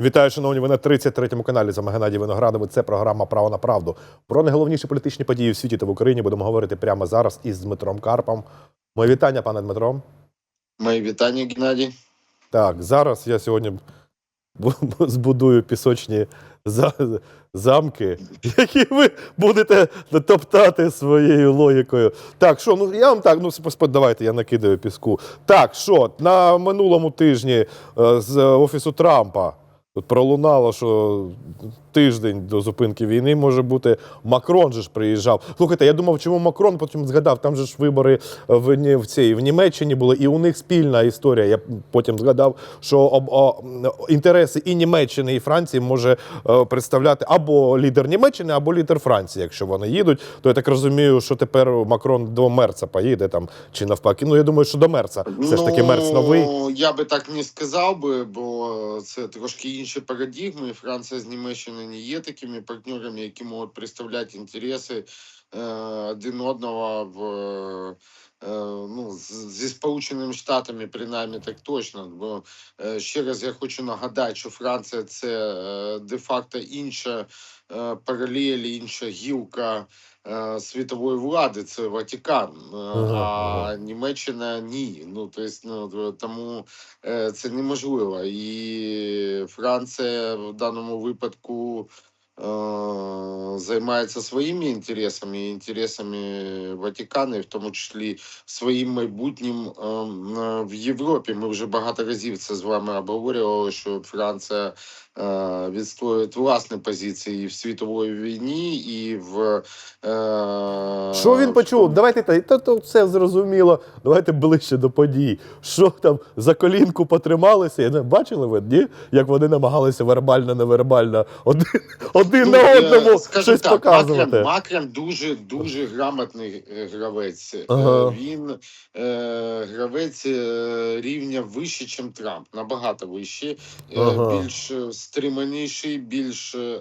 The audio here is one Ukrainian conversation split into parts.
Вітаю, шановні. Ви на 33-му каналі з вами Геннадій Виноградовий. Це програма Право на правду. Про найголовніші політичні події в світі та в Україні будемо говорити прямо зараз із Дмитром Карпом. Моє вітання, пане Дмитро. Мої вітання, Геннадій. Так, зараз я сьогодні бу- бу- збудую пісочні замки, які ви будете топтати своєю логікою. Так, що, ну я вам так, ну давайте я накидаю піску. Так, що на минулому тижні е, з офісу Трампа тут пролунало, що тиждень до зупинки війни може бути. Макрон же ж приїжджав. Слухайте, я думав, чому Макрон, потім згадав, там же ж вибори в, Ні- в, цій, в Німеччині були, і у них спільна історія. Я потім згадав, що об, о, інтереси і Німеччини, і Франції може е, представляти або лідер Німеччини, або лідер Франції. Якщо вони їдуть, то я так розумію, що тепер Макрон до Мерца поїде там чи навпаки. Ну я думаю, що до Мерца. Все ж таки, Мерц новий. Ну, я би так не сказав би, бо це трошки інші парадігми. Франція з Німеччиною не є такими партнерами, які можуть представляти інтереси е, один одного в. е, Ну, зі Сполученими Штатами, принаймні так точно. Бо е, ще раз я хочу нагадати, що Франція це е, де-факто інша е, паралель, інша гілка світової влади, це Ватикан. Е, А. Німеччина ні. Ну то есть, ну тому е, це неможливо. І Франція в даному випадку. Е, Займається своїми інтересами, і інтересами Ватикану, і в тому числі своїм майбутнім е, в Європі. Ми вже багато разів це з вами обговорювали, що Франція відстоює власні позиції і в світовій війні, і в Що він почув? Давайте та, та, то все зрозуміло. Давайте ближче до подій. Що там за колінку потрималися? Я не бачили ви, ні? Як вони намагалися вербально, невербально один, один Ну, на е, одному щось так, показувати. Макрен, Макрен дуже дуже грамотний е, гравець. Е, Ага. Він е, гравець рівня вище, ніж Трамп, набагато вище, е, Ага. більш стриманіший, більш е,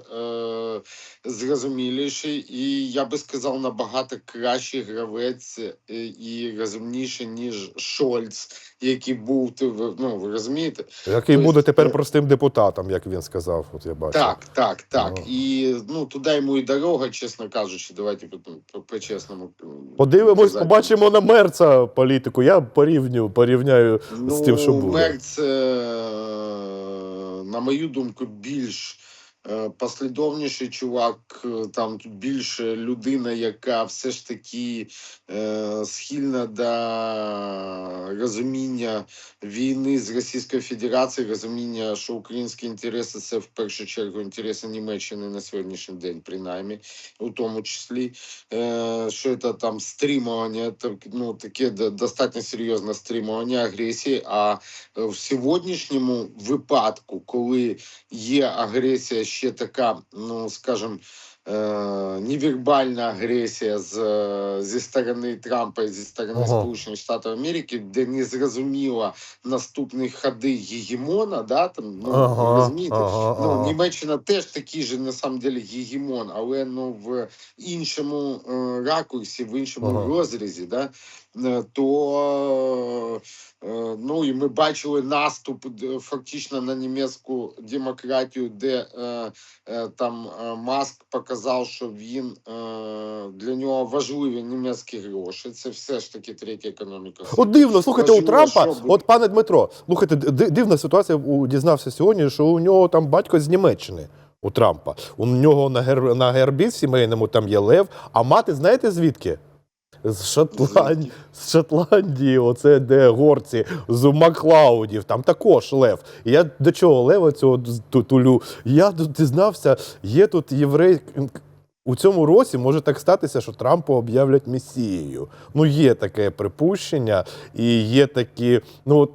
зрозуміліший, і я би сказав, набагато кращий гравець і розумніший, ніж Шольц, який був ну, ви розумієте? Який Тобто, буде тепер простим депутатом, як він сказав. От я бачу. Так, так, так. Ага. І ну туди йому і дорога, чесно кажучи, давайте по- по- по-чесному. Подивимось, казати. побачимо на мерца політику. Я порівню, порівняю з тим, що буде. Ну, Мерц, е, на мою думку, більш послідовніший чувак, е, там більше людина, яка все ж таки е, схильна до розуміння війни з Російською Федерацією, розуміння, що українські інтереси це в першу чергу інтереси Німеччини на сьогоднішній день, принаймні, у тому числі, е, що це там стримування, так, ну таке достатньо серйозне стримування агресії. А е, в сьогоднішньому випадку, коли є агресія ще така, ну скажімо, е, невербальна агресія з, зі сторони Трампа і зі сторони Ага. Сполучених Штатів Америки, де не зрозуміло наступні ходи гегемона, да, там, ну, Ага, розумієте, ага, ну, ага. Німеччина теж такий же на самом деле гегемон, але ну в іншому е, ракурсі, в іншому Ага. розрізі, да, то е, ну і ми бачили наступ фактично на німецьку демократію, де е, е, там е, Маск показав, що він е, для нього важливі німецькі гроші. Це все ж таки третя економіка. От дивно, слухайте, у Трампа, що буде. от пане Дмитро, слухайте, дивна ситуація. У дізнався сьогодні, що у нього там батько з Німеччини. У Трампа. У нього на гер на гербі сімейному там є лев. А мати, знаєте звідки? З Шотландії, з Шотландії, оце де горці, з Маклаудів, там також лев. Я до чого лева цього тулю? Я тут дізнався, є тут єврей. У цьому році може так статися, що Трампа об'являть месією. Ну, є таке припущення, і є такі, ну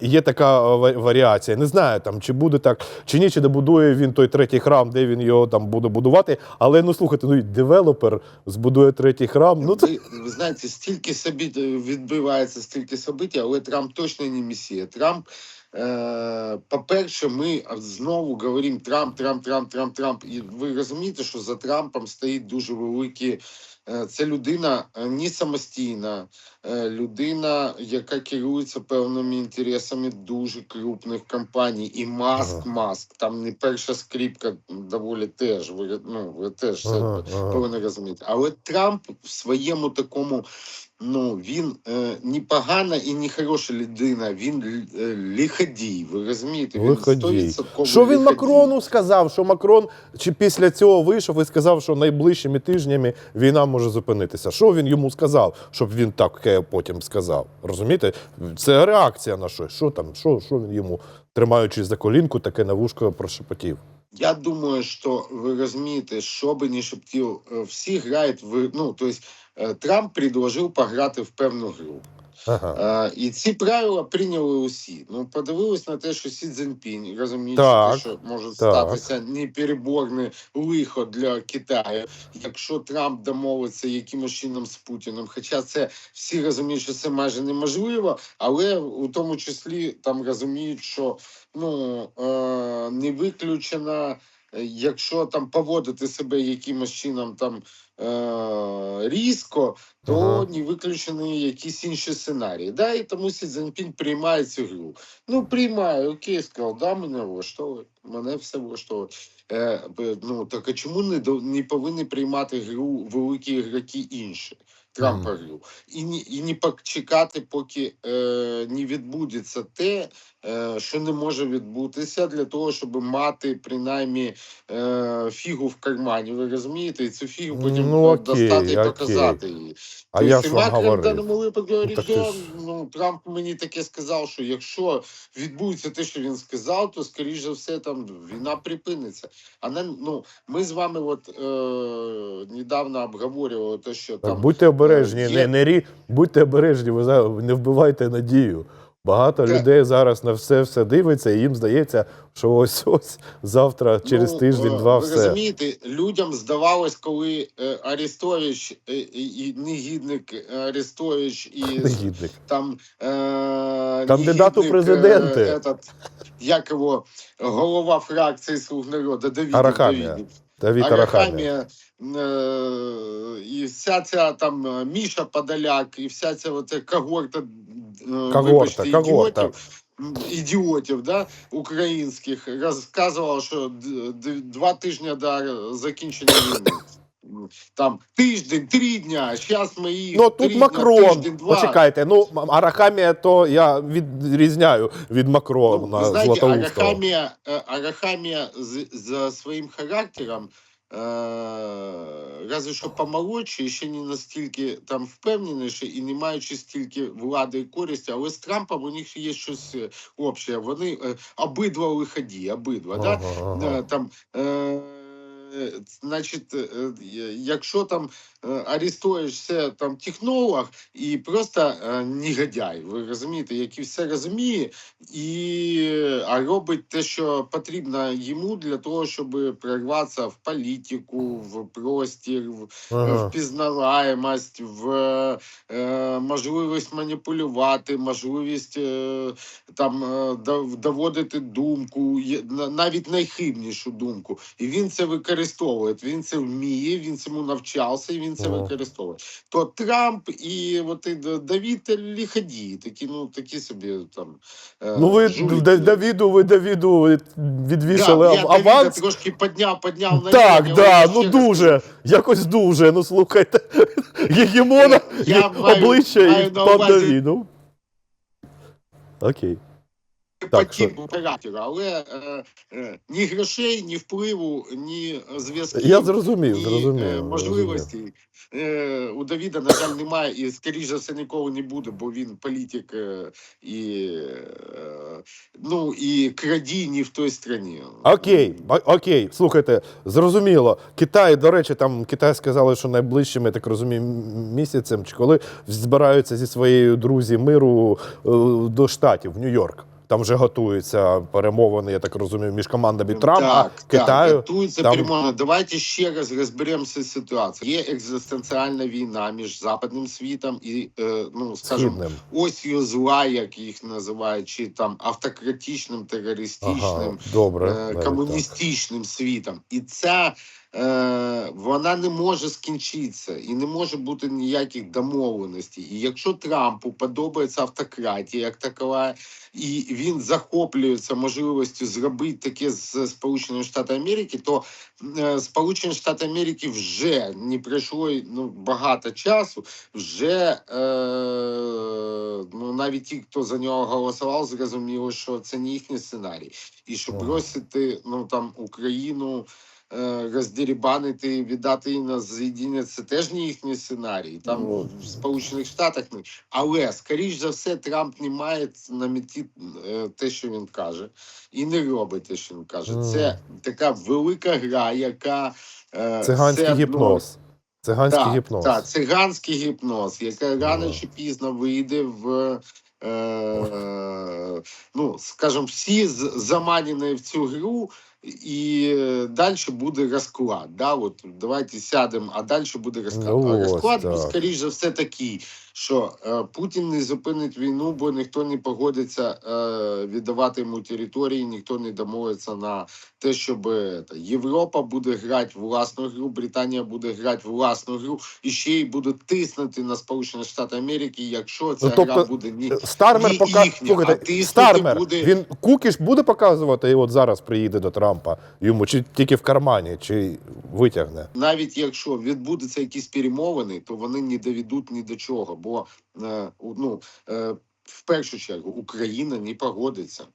Є така е, варіація. Не знаю, там, чи буде так, чи ні, чи добудує він той третій храм, де він його там буде будувати. Але ну слухайте, ну девелопер збудує третій храм. Ну це ви, знаєте, стільки собі відбувається стільки событий, але Трамп точно не месія. Трамп, е, по-перше, ми знову говоримо Трамп, Трамп, Трамп, Трамп, Трамп. І ви розумієте, що за Трампом стоїть дуже великі Е, Це людина е, не самостійна, е, людина, яка керується певними інтересами дуже крупних компаній. І Маск, Ага. Маск, там не перша скрипка доволі теж. Ви, ну, ви теж це Ага, ага. повинні розуміти. Але Трамп в своєму такому. Ну, він е, не погана і не хороша людина, він е, лиходій, ви розумієте? Він Виходій. 100% Що він лиходій. Макрону сказав? Що Макрон чи після цього вийшов і сказав, що найближчими тижнями війна може зупинитися. Що він йому сказав, щоб він таке потім сказав? Розумієте? Це реакція на щось. Що там? Що, що він йому, тримаючись за колінку, таке на вушко прошепотів? Я думаю, що ви розумієте, що би не шептів, е, всі грають в ну, тобто Трамп предложив пограти в певну гру. Ага. Е, і ці правила прийняли усі. Ну, подивились на те, що Сі Цзіньпінь, розуміючи, Так, те, що може так. статися непереборне лихо для Китаю, якщо Трамп домовиться якимось чином з Путіним. Хоча це всі розуміють, що це майже неможливо, але у тому числі там розуміють, що ну е, не виключено. Е, Якщо там поводити себе якимось чином там е, різко, то Ага. не виключені якісь інші сценарії. Да, і тому Сі Цзіньпін приймає цю гру. Ну, приймає, окей, сказав, да, мене влаштовує, мене все влаштовує. Е, ну, так а чому не, не повинні приймати гру великі ігроки інші? Трампа гру. І, не- і не почекати, поки е, не відбудеться те, е, що не може відбутися, для того, щоб мати принаймні е, фігу в кармані. Ви розумієте? І цю фігу потім Ну, окей, достати і окей. показати її. А Тобто я вам Макрон в даному випадку говорить, що ж- ну, Трамп мені таке сказав, що якщо відбудеться те, що він сказав, то скоріш за все там війна припиниться. А не ну ми з вами, от е, недавно обговорювали те, що Так, там будьте обережні, є- не, не рі, будьте обережні, ви не вбивайте надію. Багато Так. людей зараз на все все дивиться, і їм здається, що ось ось завтра, через Ну, тиждень-два, е, Ви розумієте, людям здавалось, коли е, Арестович е, і, негідник Арестович і Негідник. там е, Кандидат у президенти. Е, этот, як його голова фракції Слуг народу Давидів. Арахамія. Давід Арахамія. Е, і вся ця там е, Міша Подоляк, і вся ця оця когорта, е, Когорта, вибачте, когорта. ідіотів, ідіотів да, українських розказувала, що два тижні до закінчення війни. Там тиждень, три дня, зараз ми їх Ну три тут дня, Макрон. тиждень, два. Почекайте, ну Арахамія, то я відрізняю від Ну, Макрона ви знаєте, Арахамія, е, Арахамія за своїм характером, е, разве що помолодший, і ще не настільки там впевненіший і не маючи стільки влади і користі, але з Трампом у них є щось е, обще. Вони обидва лиході, обидва. Да? Ага, ага. Е, там, е, значить, е, е, якщо там е, Арестович там технолог і просто е, негодяй, ви розумієте, який все розуміє, і а робить те, що потрібно йому для того, щоб прорватися в політику, в простір, в Ага. впізнаваємость, в е, можливість маніпулювати, можливість е, там е, доводити думку, навіть найхибнішу думку. І він це використовує. Він це вміє, він цьому навчався, і він це Ага. використовує. То Трамп і от Давід ліходії, такі, ну такі собі там. е, Ну ви жуліки. Давіду, ви Давіду відвішали Да, я ав- Давіда аванс. трошки підняв, підняв на Так, рівень, да, ну ще раз дуже, якось дуже. Ну слухайте, гегемона Я маю- обличчя маю і на пан увазі- Давіду. Окей. Так, що- типу характеру, але е, е, ні грошей, ні впливу, ні зв'язків, Я зрозумів, ні зрозумів. е, можливостей е, у Давіда, на жаль, немає і, скоріш за все, ніколи не буде, бо він політик е, і, е, ну, і крадій не в той країні. Окей, окей, слухайте, зрозуміло. Китай, до речі, там Китай сказали, що найближчим, я так розумію, місяцем, чи коли збираються зі своєю друзі миру е, до штатів, в Нью-Йорк. Там вже готуються перемовини, я так розумію, між командами Трампа, так, Китаю. Так, готується там- прямо. Давайте ще раз розберемося з ситуацією. Є екзистенціальна війна між западним світом і, е, ну, скажімо, осью зла, як їх називають, чи там автократичним, терористичним, Ага, добре. е, навіть так. комуністичним світом. І ця вона не може скінчитися і не може бути ніяких домовленостей. І якщо Трампу подобається автократія як такова, і він захоплюється можливістю зробити таке з Сполученими Штатами Америки, то е, Сполучені Штати Америки вже не пройшло ну, багато часу, вже е, ну, навіть ті, хто за нього голосував, зрозуміло, що це не їхній сценарій. І що Ага. бросити ну, там, Україну е, роздерібанити, віддати її на з'єднання, це теж не їхній сценарій. Там Ну. в Сполучених Штатах не. Але, скоріш за все, Трамп не має на меті е, те, що він каже, і не робить те, що він каже. Це така велика гра, яка е, Циганський все гіпноз. Циганський так, гіпноз. Так, циганський гіпноз, яка рано чи пізно вийде в. Е, ну, скажімо, всі заманені в цю гру, і далі буде розклад. Да? От, давайте сядемо, а далі буде розклад. Ну, а розклад, так. скоріш за все, такий, що е, Путін не зупинить війну, бо ніхто не погодиться е, віддавати йому території, ніхто не домовиться на те, щоб е, та, Європа буде грати власну гру, Британія буде грати власну гру, і ще й буде тиснути на Сполучені Штати Америки, якщо ця Ну, тобто, гра буде ні. Стармер Ні пока... їхня, Слухайте, а тиснути Стармер, буде- він кукіш буде показувати, і от зараз приїде до Трампа йому, чи тільки в кармані, чи витягне. навіть якщо відбудуться якісь перемовини, то вони не доведуть ні до чого. Бо е, ну, е, в першу чергу Україна не погодиться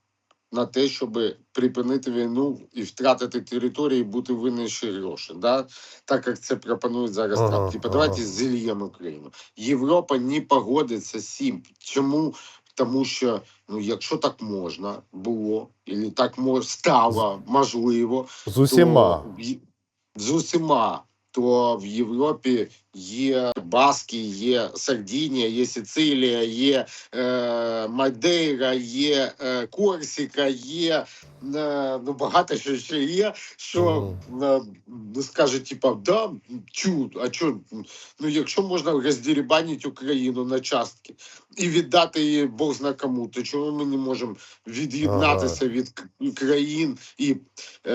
на те, щоб припинити війну і втратити території, і бути винніші гроші. Да? Так як це пропонують зараз Ага, Трамп. Типа, ага. давайте зільємо Україну. Європа не погодиться з цим. Чому? Тому що ну, якщо так можна було, і так мож, стало можливо, З усіма. то з усіма. То в Європі є Баски, є Сардінія, є Сицилія, є е, Мадейра, є е, Корсіка, є е, ну багато що ще є. Що е, ну, скаже, типа, да, чу, а що, ну якщо можна роздерибанити Україну на частки і віддати її Бог зна кому, то чому ми не можемо від'єднатися від країн і е,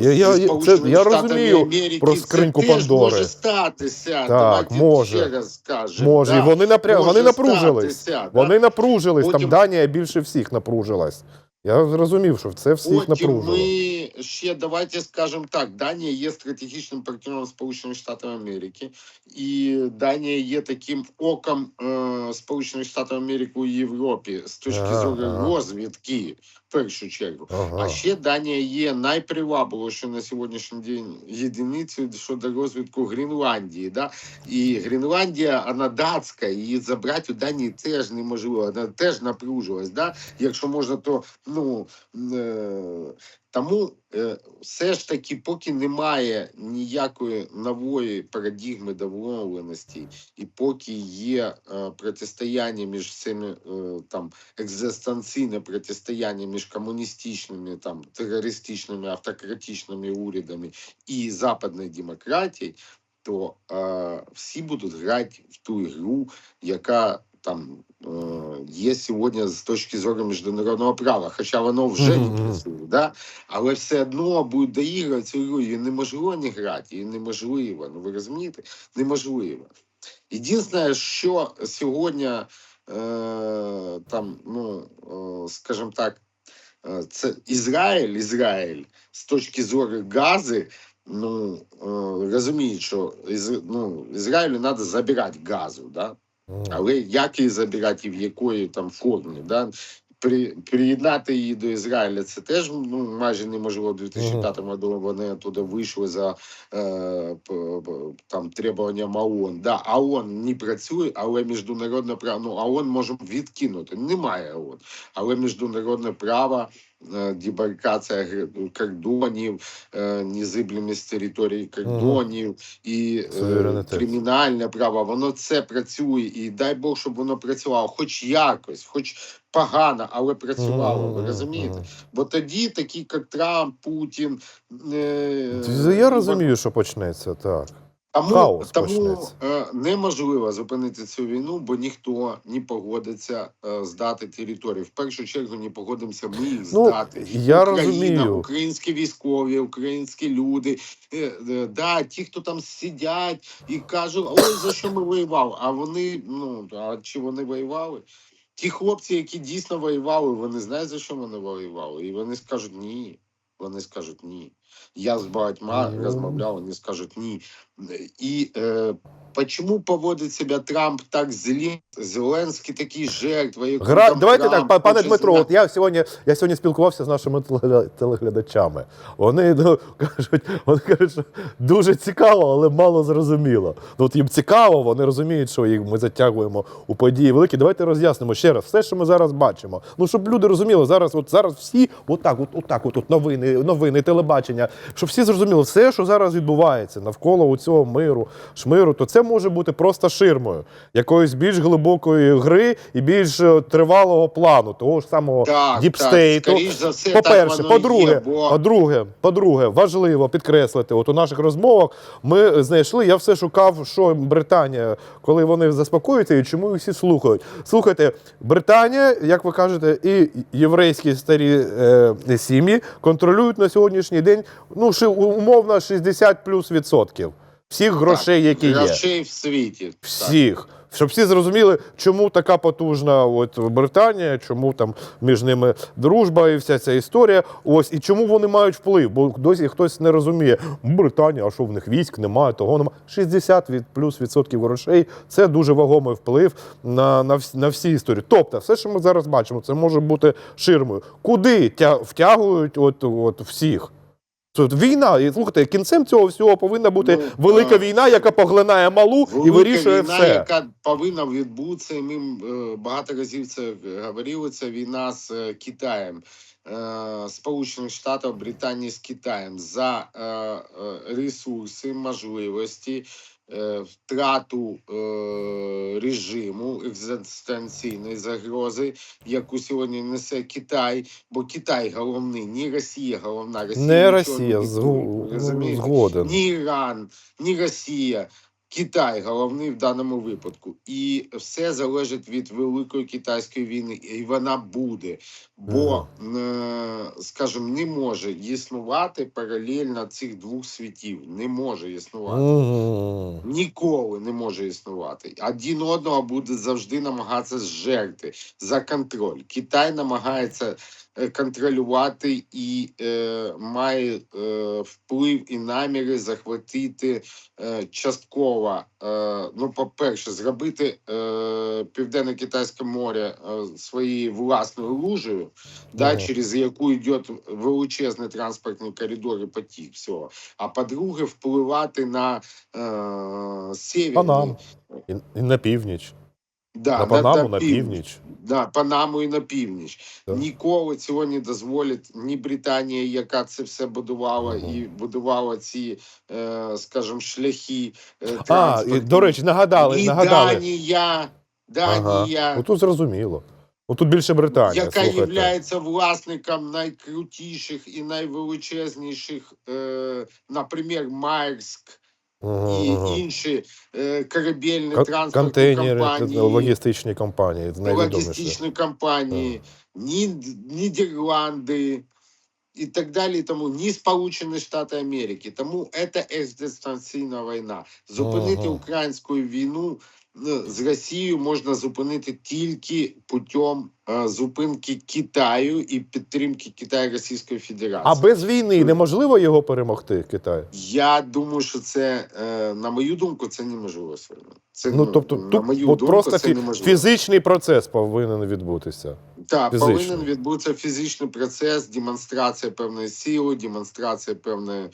Я- я- це- я розумію Америки, про це теж може статися. Так, Давайте може. ще раз скажемо. Може, і вони, напря... може вони напружились. статися, Вони да. напружились, там Данія більше всіх напружилась. Я зрозумів, що це всіх Потім напружило. ми ще давайте скажемо так: Данія є стратегічним партнером Сполучених Штатів Америки, і Данія є таким оком е, Сполучених Штатів Америки у Європі з точки зору розвідки, першу чергу. Ага. А ще Данія є найпривабливішою на сьогоднішній день єдиницею щодо розвитку Гренландії. Да? І Гренландія, вона датська, її забрати у Данії теж неможливо, вона теж напружилась. Да? Якщо можна, то ну. Е- тому е, все ж таки, поки немає ніякої нової парадігми домовленості, і поки є е, протистояння між цими е, там екзистенційне протистояння між комуністичними, там терористичними, автократичними урядами і западною демократією, то е, всі будуть грати в ту ігру, яка там е, є сьогодні з точки зору міжнародного права, хоча воно вже не працює, да? але все одно будуть доігрувати цю гру, і неможливо не грати, і неможливо. Ну ви розумієте? Неможливо. Єдине, що сьогодні е, там, ну скажімо так, це Ізраїль, Ізраїль з точки зору гази. Ну е, розуміють, що ну, Ізраїлю треба забирати газу, да? Але як її забирати і в якої там формі, да? При, приєднати її до Ізраїля це теж ну, майже неможливо. У 2005 году вони туди вийшли за е, там требуванням ООН. Да, ООН не працює, але міжнародне право, ну ООН може відкинути. Немає ООН. Але міжнародне право, е, дебаркація кордонів, е, незиблемість території кордонів і е, кримінальне право, воно це працює. І дай Бог, щоб воно працювало, хоч якось, хоч погано, але працювало. Ви розумієте? Бо тоді такі, як Трамп, Путін. Е, Я розумію, що почнеться так. Тому, Хаос тому почнеться. е, неможливо зупинити цю війну, бо ніхто не погодиться е, здати територію. В першу чергу не погодимося ми їх Ну, здати. я Україна, розумію. українські військові, українські люди. Е, да, ті, хто там сидять і кажуть, ой, за що ми воювали? А вони, ну а чи вони воювали? Ті хлопці, які дійсно воювали, вони знають, за що вони воювали. І вони скажуть ні. Вони скажуть ні. Я з багатьма розмовляв, вони скажуть ні. І е, чому поводить себе Трамп так злі? Зеленський такий жертва. Гра... Давайте Трамп так, пане Дмитро, от я сьогодні, я сьогодні спілкувався з нашими телеглядачами. Вони ну, кажуть, вони кажуть, що дуже цікаво, але мало зрозуміло. Ну, от їм цікаво, вони розуміють, що їх ми затягуємо у події великі. Давайте роз'яснимо ще раз все, що ми зараз бачимо. Ну, щоб люди розуміли, зараз, от зараз всі, отак, от, отак, от, от новини, новини, телебачення, щоб всі зрозуміли, все, що зараз відбувається навколо у цього миру, шмиру, то це може бути просто ширмою якоїсь більш глибокої гри і більш е, тривалого плану, того ж самого діпстейту. По-перше, по-друге, по-друге, по-друге, важливо підкреслити, от у наших розмовах ми знайшли, я все шукав, що Британія, коли вони заспокоюються і чому їх всі слухають. Слухайте, Британія, як ви кажете, і єврейські старі е, сім'ї контролюють на сьогоднішній день ну, ши- умовно 60 плюс відсотків всіх грошей, які є. Грошей в світі. Так. Всіх. Щоб всі зрозуміли, чому така потужна от Британія, чому там між ними дружба і вся ця історія. Ось і чому вони мають вплив? Бо досі хтось не розуміє. Британія, а що в них військ немає, того немає. 60 від плюс відсотків грошей це дуже вагомий вплив на, на, всі, на всі історії. Тобто, все, що ми зараз бачимо, це може бути ширмою. Куди тя, втягують от, от всіх? Це війна, і слухайте, кінцем цього всього повинна бути Ну, велика а... війна, яка поглинає малу і вирішує війна, все. яка повинна відбутися, і ми е, багато разів це говорили. Це війна з е, Китаєм. Е, Сполучених Штатів Британії з Китаєм за ресурси, можливості, втрату е, режиму екзистенційної загрози, яку сьогодні несе Китай, бо Китай головний, ні Росія головна. Росія Не Росія, згоден. ні Іран, ні Росія. Китай головний в даному випадку, і все залежить від великої китайської війни, і вона буде. Бо, е, скажімо, не може існувати паралельно цих двох світів. Не може існувати. Ніколи не може існувати. Один одного буде завжди намагатися зжерти за контроль. Китай намагається контролювати і е, має е, вплив і наміри захватити е, частково. Е, ну, по-перше, зробити е, Південно-Китайське море е, своєю власною лужею, да, Ага. через яку йде величезний транспортний коридор і потік. Всього. А по-друге, впливати на е, север. І, і на північ. Да, на Панаму, на північ. Да, Панаму і на північ. Так. Ніколи цього не дозволить ні Британія, яка це все будувала Ага. і будувала ці, е, скажімо, шляхи. Е, А, і, до речі, нагадали, ні нагадали. Данія, Данія. Ну тут зрозуміло. Ну тут більше Британія. яка є власником найкрутіших і найвеличезніших, е, наприклад, Марськ Ага, і ага. інші е, корабельні Кон- транспортні компанії. логістичні компанії, логістичні компанії, ні Нідерланди і так далі. Тому ні Сполучені Штати Америки. Тому це екзистенційна війна. Зупинити Ага. українську війну ну, з Росією можна зупинити тільки путем е, зупинки Китаю і підтримки Китаю Російської Федерації. А без війни неможливо його перемогти, Китай? Я думаю, що це е, на мою думку, це неможливо. Це Ну тобто, на тут мою от думку, просто це неможливо. фізичний процес повинен відбутися. Так, Фізичний. повинен відбутися фізичний процес, демонстрація певної сили, демонстрація певної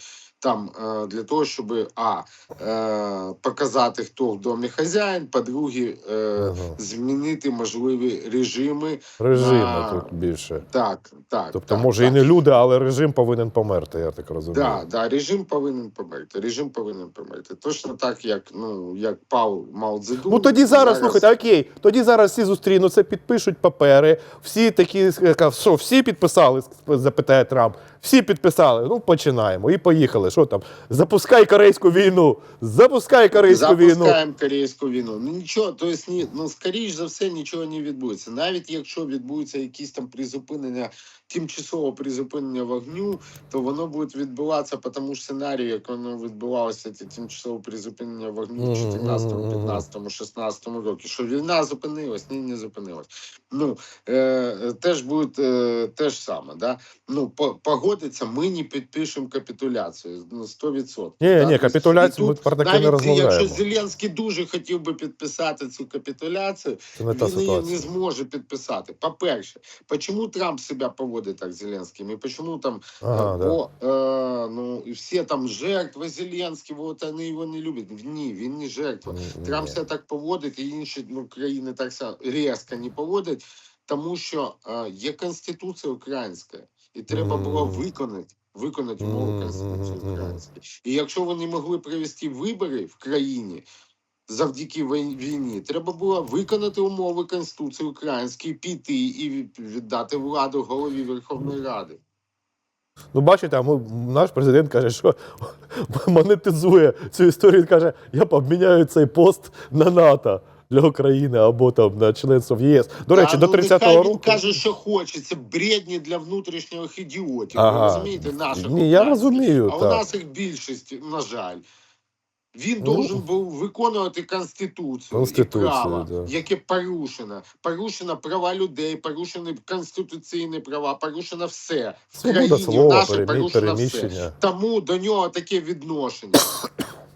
там е, для того, щоб а е, показати, хто в домі хазяїн, по-друге, е, Ага. змінити можливі режими. Режими на- тут більше. Так, так. Тобто, так, може, так. і не люди, але режим повинен померти, я так розумію. Да, да, режим повинен померти. Режим повинен померти. Точно так, як ну як Пау Мао Цзедун. Ну тоді зараз, слухайте, окей, тоді зараз всі зустрінуться, підпишуть папери, всі такі, що, всі підписали, запитає Трамп. Всі підписали. Ну, починаємо. І поїхали. Що там? Запускай корейську війну! Запускай корейську війну! Запускаємо корейську війну. Ну нічого, то есть, ні, ну скоріш за все нічого не відбудеться. Навіть якщо відбудеться якісь там призупинення, тимчасове призупинення вогню, то воно буде відбуватися по тому ж сценарію, як воно відбувалося це тимчасове призупинення вогню в 14, мгм, мгм. 15, 16 році. Що війна зупинилась, ні, не зупинилась. Ну е, теж буде е, те ж саме. Да? Ну погодиться, ми не підпишемо капітуляцію. Ну 100%. Ні, ні, капітуляцію ми про таке не розмовляємо. Якщо Зеленський дуже хотів би підписати цю капітуляцію, Це не та він її не зможе підписати. По-перше, чому Трамп себе поводить так з Зеленським? І чому там Ага, е, да. е, ну, всі там жертви Зеленського, от вони його не люблять. Ні, він не жертва. Ні. Трамп себе так поводить, і інші ну, країни так само різко не поводять, тому що е, є Конституція українська, і треба було виконати. Виконати умови Конституції української. І якщо вони могли провести вибори в країні завдяки війні, треба було виконати умови Конституції української, піти і віддати владу голові Верховної Ради. Ну, бачите, а ми, наш президент каже, що монетизує цю історію. Він каже, я обміняю цей пост на НАТО для України або там на членство в ЄС. До речі, Та, до ну, 30-го нехай року. Він каже, що хоче. Це бредні для внутрішніх ідіотів. Ага. Ви розумієте, наших Ні, я розумію, А у нас їх більшість, на жаль. Він Ну, должен був виконувати конституцію, Конституцію, і право, да. яке порушено. Порушено права людей, порушені конституційні права, порушено все. В Свобода країні слова, наше перемі- порушено все. Тому до нього таке відношення.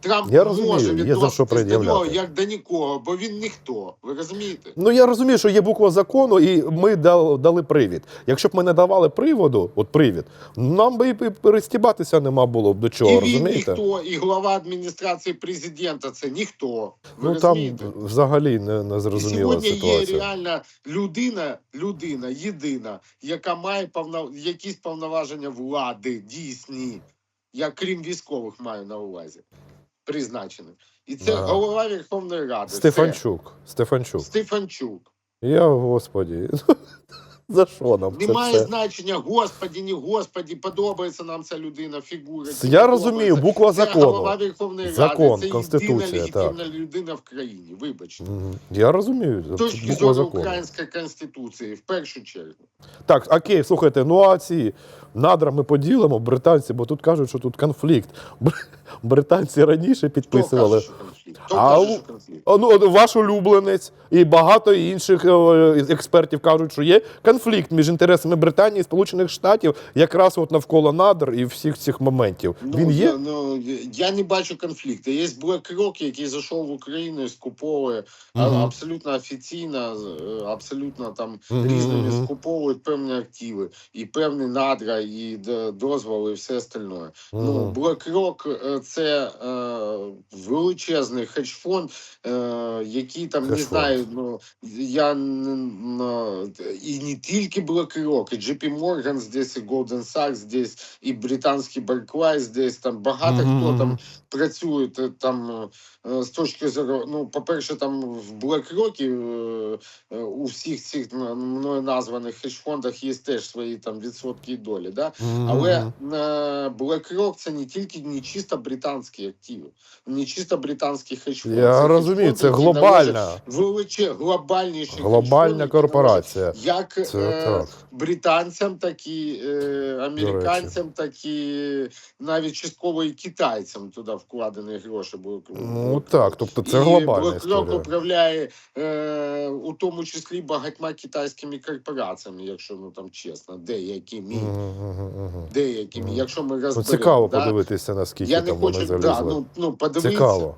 Трамп Я розумію, може відноситись до нього як до нікого, бо він ніхто. Ви розумієте? Ну я розумію, що є буква закону, і ми дали, привід. Якщо б ми не давали приводу, от привід, нам би і перестібатися нема було б до чого, і він розумієте? ніхто, і глава адміністрації президента це ніхто. Ви Ну там взагалі не, не І сьогодні ситуація. є реальна людина, людина єдина, яка має повно, якісь повноваження влади дійсні. Я крім військових маю на увазі. Призначених. І це Ага. голова Верховної Ради. Стефанчук. Це Стефанчук. Стефанчук. Я, господі, за що нам це Немає все? значення, господі, не господі, подобається нам ця людина, фігура. чи Я не розумію, подобається. буква Це закону. голова Верховної Закон, Ради, це Конституція, єдина легітимна людина в країні. Вибачте. Мгм. Я розумію. З точки буква зору закону. української конституції, в першу чергу. Так, окей, слухайте, ну а ці надра ми поділимо, британці, бо тут кажуть, що тут конфлікт. Бр- Британці раніше Хто підписували. каже, що конфлікт? Хто А каже, що конфлікт? А, Ну, ваш улюбленець і багато інших е, експертів кажуть, що є конфлікт між інтересами Британії і Сполучених Штатів якраз от навколо надр і всіх цих моментів. Ну, Він є? Я, ну, я не бачу конфлікту. Є BlackRock, який зайшов в Україну і скуповує Мгм. абсолютно офіційно, е, абсолютно там Мгм, різними скуповують певні активи, і певні надра, і дозволи, і все остальне. Ну, Мгм. BlackRock е, це е, величезний хедж-фонд, е, який там не Хедж-фонд. знаю. Ну я і не тільки BlackRock, і JP Morgan здесь, і Goldman Sachs здесь, і британський Barclays здесь. Там багато Мгм, хто там працює там е, з точки зору. Ну, по-перше, там в BlackRock е, у всіх цих мною названих хедж-фондах є теж свої там відсотки і долі. Да? Мгм. Але е, BlackRock це не тільки не чисто британські активи, не чисто британський хедж-фонд. Це Я розумію, це глобальна, Величе, глобальніший глобальна корпорація. Як Це е, так. британцям, так і е, американцям, так і навіть частково і китайцям туди вкладені гроші. були. Ну так, тобто це глобальна історія. управляє е, у тому числі багатьма китайськими корпораціями, якщо ну там чесно, деякими. Мгм. Деякими, якщо ми Ну, цікаво да? подивитися, наскільки Я не там вони хочу, залізли. да, ну, ну подивіться, Цікаво.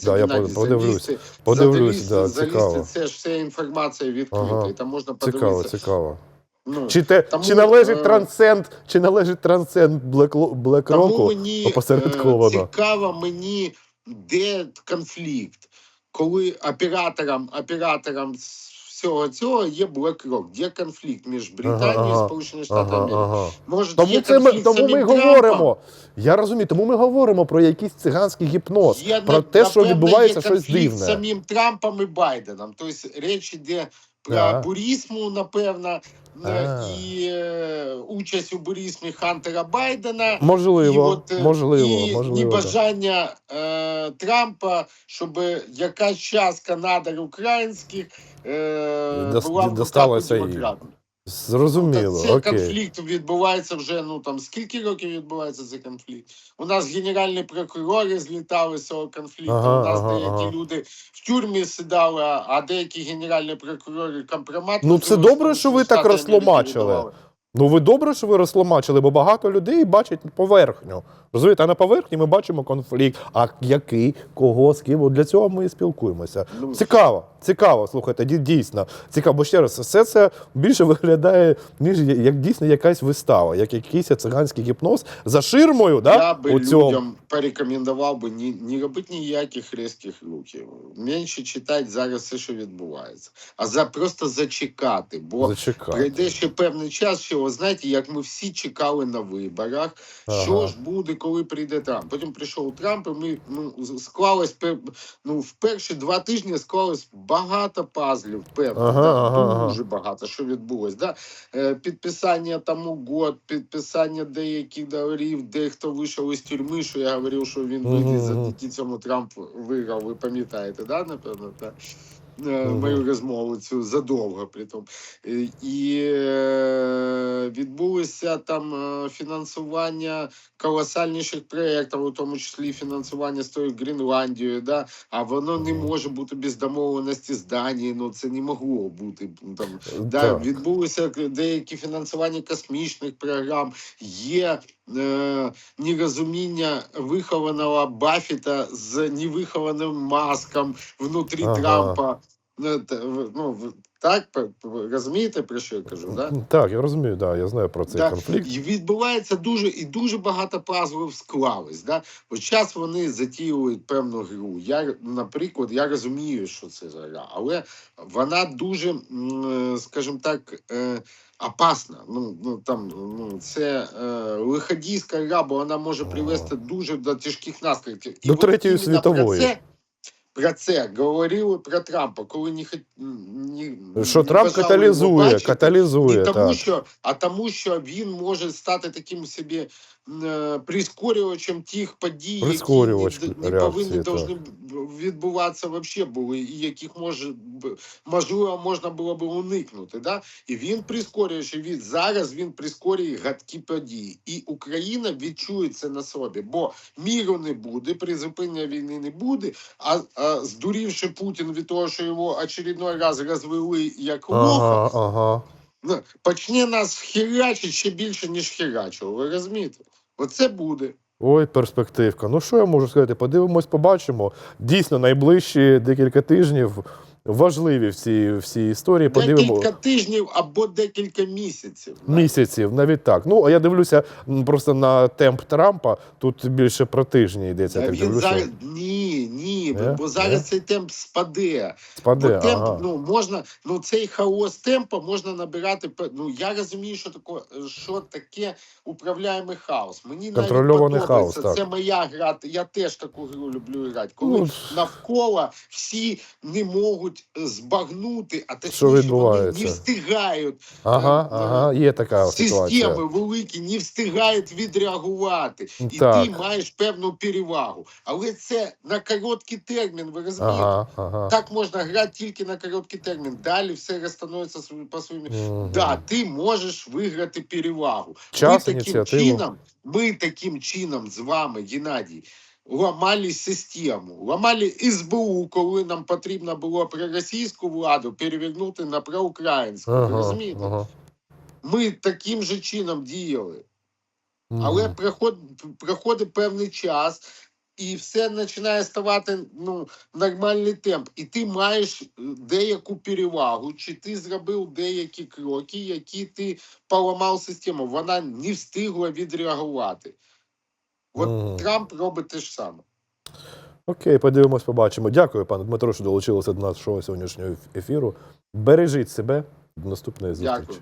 Подивіться, Да, я подивлюсь. залізьте, Подивлюсь, да, цікаво. Це ж вся інформація відкрита, Ага. і там можна подивитися. цікаво. Ну, Чи, те, Тому, чи належить е, трансцент, чи належить трансцент Блек, Блекроку опосередковано? е, цікаво мені, де конфлікт, коли операторам, оператором з всього цього є BlackRock. Де конфлікт між Британією ага, і Сполученими Штатами Ага, ага. Може, Тому, є це ми, тому ми говоримо. Я розумію, тому ми говоримо про якийсь циганський гіпноз, Є, про те, що відбувається є щось дивне. з самим Трампом і Байденом. Тобто річ йде про Да. бурізму, напевно, е, А. і е, участь у бурізмі Хантера Байдена. Можливо, і от, е, можливо, і можливо. так. небажання е, Трампа, щоб якась частка надр українських е, була досталася їй. Зрозуміло, Цей окей. конфлікт відбувається вже ну там скільки років відбувається цей конфлікт? У нас генеральні прокурори злітали з цього конфлікту. Ага, у нас ага, деякі ага. люди в тюрмі сидали, а- а деякі генеральні прокурори компромат. Ну, це добре, що ви так розтлумачили. Ну ви добре, що ви розтлумачили, бо багато людей бачать поверхню. Розумієте, а на поверхні ми бачимо конфлікт. А який, кого, з ким? От для цього ми і спілкуємося. Ну, Цікаво, цікаво, слухайте, дійсно. Цікаво, бо ще раз, все це більше виглядає, ніж як дійсно якась вистава, як якийсь циганський гіпноз за ширмою, да? Я би людям порекомендував би не, не робити ніяких різких рухів. Менше читати зараз все, що відбувається, а за просто зачекати. Бо Зачекати. прийде ще певний час, що ви знаєте, як ми всі чекали на виборах, що ж буде, коли прийде Трамп. Потім прийшов Трамп, і ми ну склалось пер- ну, в перші два тижні склалось багато пазлів. Певно, Ага, да, ага, дуже багато що відбулось. Да? Е, підписання там угод, підписання деяких договорів, дехто вийшов із тюрми, що я говорив, що він вийде завдяки цьому Трамп виграв. Ви пам'ятаєте, да, напевно, так? Мгм. Мою розмову цю задовго при тому. Е, І е, відбулося там е, фінансування колосальніших проєктів, у тому числі фінансування з тою Гренландією, да? а воно не може бути без домовленості з Данією, ну це не могло бути. Там, Да, Так. відбулося деякі фінансування космічних програм. Є е, нерозуміння вихованого Баффета з невихованим маском внутрі Ага. Трампа. Ну, ну, так, розумієте, про що я кажу? Да? Так, я розумію, да, я знаю про цей Да. конфлікт. І відбувається дуже і дуже багато пазлів склались. Да? От час вони затіюють певну гру. Я, наприклад, я розумію, що це за гра, але вона дуже, скажімо так, е, опасна. Ну, ну там ну це е, лиходійська гра, бо вона може привести дуже до тяжких наслідків. До от Третьої про світової. це- Про це говорили про Трампа, коли не хот... ні, Що не Трамп каталізує, бачити. каталізує, І тому, так. що, а тому, що він може стати таким собі прискорювачем тих подій, Прискорювач які не, не повинні должны відбуватися вообще були, і яких може б- можливо можна було би уникнути. Да? І він прискорюючи від зараз він прискорює гадкі події. І Україна відчує це на собі, бо міру не буде, призупинення війни не буде. А, а здурівши Путін від того, що його очередной раз розвели як лоха, Ага, ага. Ну, почне нас хірячить ще більше, ніж хірячило. Ви розумієте? Оце буде. Ой, перспективка. Ну що я можу сказати? Подивимось, побачимо. Дійсно, найближчі декілька тижнів важливі в цій, в цій історії. Подивимо Декілька тижнів або декілька місяців. місяців, навіть так. Ну, а я дивлюся просто на темп Трампа. Тут більше про тижні йдеться. Та так Він дивлюся. зараз ні, ні, Не? бо зараз Не? цей темп спаде. Спаде, Бо темп, ага. ну можна, ну цей хаос темпа можна набирати. Ну я розумію, що таке, що таке управляємий хаос. Мені навіть подобається. хаос, так. Це моя гра. Я теж таку гру люблю грати. Коли Ну, навколо всі не можуть е, збагнути, а Що точніше вони не встигають. Ага, е, ага, є така ситуація. Системи великі не встигають відреагувати, і Так. ти маєш певну перевагу. Але це на короткий термін. Ви розумієте? Ага, ага. Так можна грати тільки на короткий термін. Далі все розстановиться по своїм. Мгм. Да, ти можеш виграти перевагу. Час, ми таким ініціативу. чином, ми таким чином з вами, Геннадій, ламали систему, ламали СБУ, коли нам потрібно було проросійську владу перевернути на проукраїнську. Ага, розумієте? ага. Ми таким же чином діяли. Мгм. Але проход, проходить певний час, і все починає ставати ну, нормальний темп. І ти маєш е, деяку перевагу, чи ти зробив деякі кроки, які ти поламав систему. Вона не встигла відреагувати. От mm. Трамп робить те ж саме. Окей, подивимось, побачимо. Дякую, пане Дмитро, що долучилися до нашого сьогоднішнього ефіру. Бережіть себе. До наступної зустрічі. Дякую.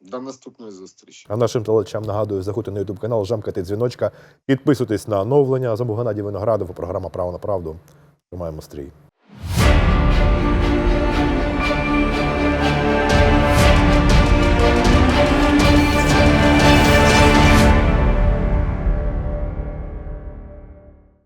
До наступної зустрічі. А нашим телечам нагадую, заходьте на YouTube канал, жамкати дзвіночка, підписуйтесь на оновлення. З вами Геннадій Виноградов, програма Право на правду. Тримаємо стрій.